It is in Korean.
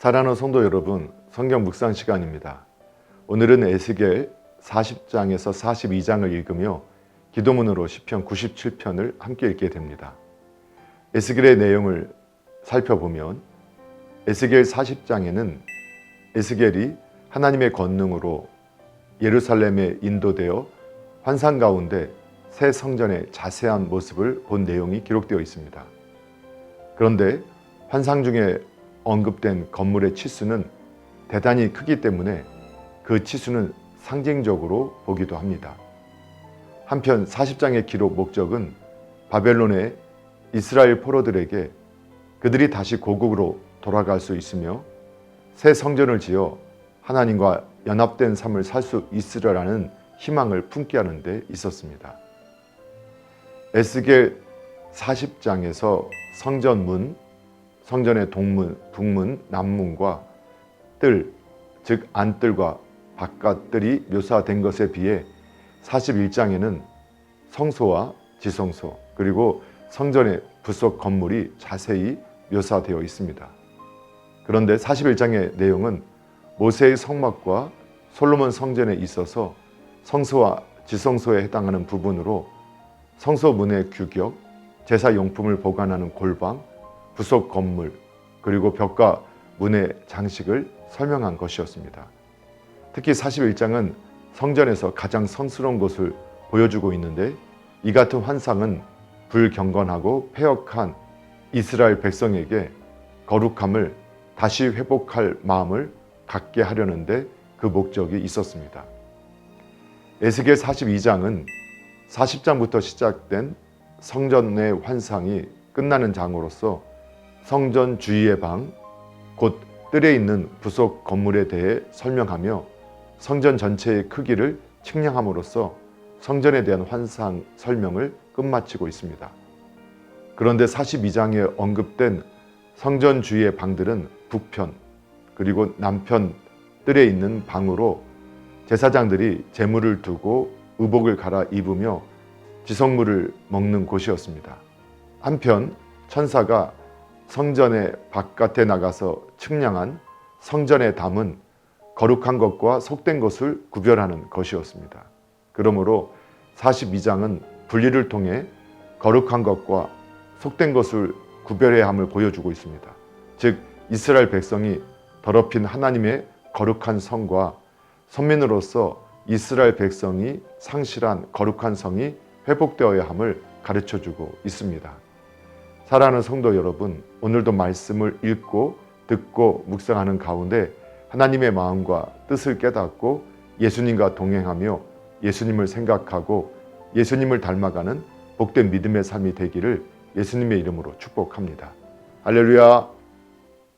사랑하는 성도 여러분, 성경 묵상 시간입니다. 오늘은 에스겔 40장에서 42장을 읽으며 기도문으로 시편 97편을 함께 읽게 됩니다. 에스겔의 내용을 살펴보면 에스겔 40장에는 에스겔이 하나님의 권능으로 예루살렘에 인도되어 환상 가운데 새 성전의 자세한 모습을 본 내용이 기록되어 있습니다. 그런데 환상 중에 언급된 건물의 치수는 대단히 크기 때문에 그 치수는 상징적으로 보기도 합니다. 한편 40장의 기록 목적은 바벨론의 이스라엘 포로들에게 그들이 다시 고국으로 돌아갈 수 있으며 새 성전을 지어 하나님과 연합된 삶을 살 수 있으려라는 희망을 품게 하는 데 있었습니다. 에스겔 40장에서 성전 문, 성전의 동문, 북문, 남문과 뜰, 즉 안뜰과 바깥뜰이 묘사된 것에 비해 41장에는 성소와 지성소 그리고 성전의 부속 건물이 자세히 묘사되어 있습니다. 그런데 41장의 내용은 모세의 성막과 솔로몬 성전에 있어서 성소와 지성소에 해당하는 부분으로 성소 문의 규격, 제사 용품을 보관하는 골방, 부속 건물, 그리고 벽과 문의 장식을 설명한 것이었습니다. 특히 41장은 성전에서 가장 성스러운 곳을 보여주고 있는데 이 같은 환상은 불경건하고 폐역한 이스라엘 백성에게 거룩함을 다시 회복할 마음을 갖게 하려는데 그 목적이 있었습니다. 에스겔 42장은 40장부터 시작된 성전의 환상이 끝나는 장으로서 성전 주위의 방, 곧 뜰에 있는 부속 건물에 대해 설명하며 성전 전체의 크기를 측량함으로써 성전에 대한 환상 설명을 끝마치고 있습니다. 그런데 42장에 언급된 성전 주위의 방들은 북편 그리고 남편 뜰에 있는 방으로 제사장들이 제물을 두고 의복을 갈아 입으며 지성물을 먹는 곳이었습니다. 한편 천사가 성전의 바깥에 나가서 측량한 성전의 담은 거룩한 것과 속된 것을 구별하는 것이었습니다. 그러므로 42장은 분리를 통해 거룩한 것과 속된 것을 구별해야 함을 보여주고 있습니다. 즉 이스라엘 백성이 더럽힌 하나님의 거룩한 성과 선민으로서 이스라엘 백성이 상실한 거룩한 성이 회복되어야 함을 가르쳐 주고 있습니다. 사랑하는 성도 여러분, 오늘도 말씀을 읽고 듣고 묵상하는 가운데 하나님의 마음과 뜻을 깨닫고 예수님과 동행하며 예수님을 생각하고 예수님을 닮아가는 복된 믿음의 삶이 되기를 예수님의 이름으로 축복합니다. 할렐루야!